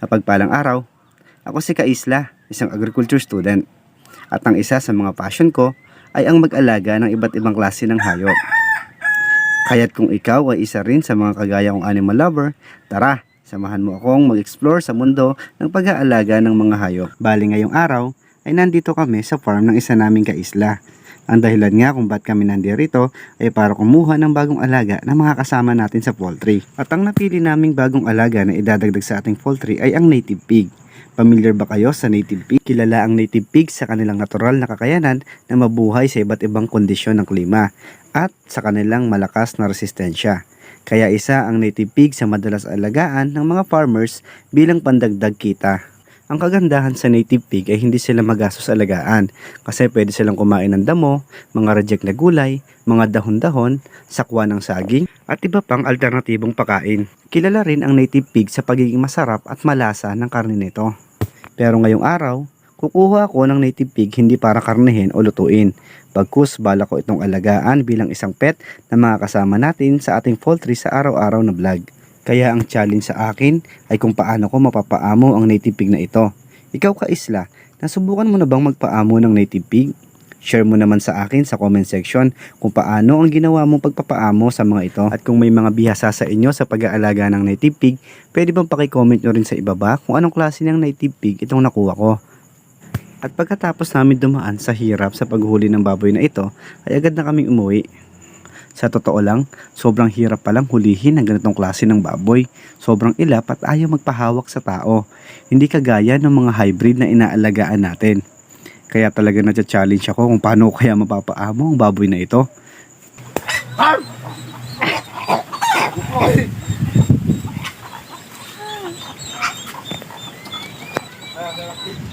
Mapagpalang araw, ako si Kaisla, isang agriculture student. At ang isa sa mga passion ko ay ang mag-alaga ng iba't ibang klase ng hayop. Kaya't kung ikaw ay isa rin sa mga kagaya kong animal lover, tara, samahan mo akong mag-explore sa mundo ng pag-aalaga ng mga hayop. Bali ngayong araw ay nandito kami sa farm ng isa naming kaisla. Ang dahilan nga kung ba't kami nandito ay para kumuha ng bagong alaga na mga kasama natin sa poultry. At ang napili naming bagong alaga na idadagdag sa ating poultry ay ang native pig. Familiar ba kayo sa native pig? Kilala ang native pig sa kanilang natural na kakayanan na mabuhay sa iba't ibang kondisyon ng klima at sa kanilang malakas na resistensya. Kaya isa ang native pig sa madalas alagaan ng mga farmers bilang pandagdag kita. Ang kagandahan sa native pig ay hindi sila magastos alagaan kasi pwede silang kumain ng damo, mga reject na gulay, mga dahon-dahon, sakwa ng saging at iba pang alternatibong pakain. Kilala rin ang native pig sa pagiging masarap at malasa ng karne nito. Pero ngayong araw, kukuha ako ng native pig hindi para karnehin o lutuin. Pagkus bala ko itong alagaan bilang isang pet na mga kasama natin sa ating poultry sa araw-araw na vlog. Kaya ang challenge sa akin ay kung paano ko mapapaamo ang native pig na ito. Ikaw ka isla, nasubukan mo na bang magpaamo ng native pig? Share mo naman sa akin sa comment section kung paano ang ginawa mong pagpapaamo sa mga ito. At kung may mga bihasa sa inyo sa pag-aalaga ng native pig, pwede bang pakicomment nyo rin sa ibaba kung anong klase ng native pig itong nakuha ko. At pagkatapos namin dumaan sa hirap sa paghuli ng baboy na ito, ay agad na kaming umuwi. Sa totoo lang, sobrang hirap palang hulihin ang ganitong klase ng baboy. Sobrang ilap at ayaw magpahawak sa tao. Hindi kagaya ng mga hybrid na inaalagaan natin. Kaya talaga na-challenge ako kung paano kaya mapapaamo ang baboy na ito.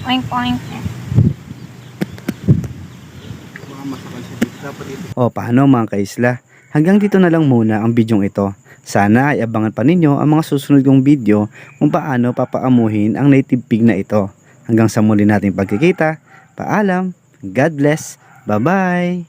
Oink, oink. O paano mga kaisla? Hanggang dito na lang muna ang bidyong ito. Sana ay abangan pa ninyo ang mga susunod kong video kung paano papaamuhin ang native pig na ito. Hanggang sa muli nating pagkikita, paalam, God bless, bye-bye!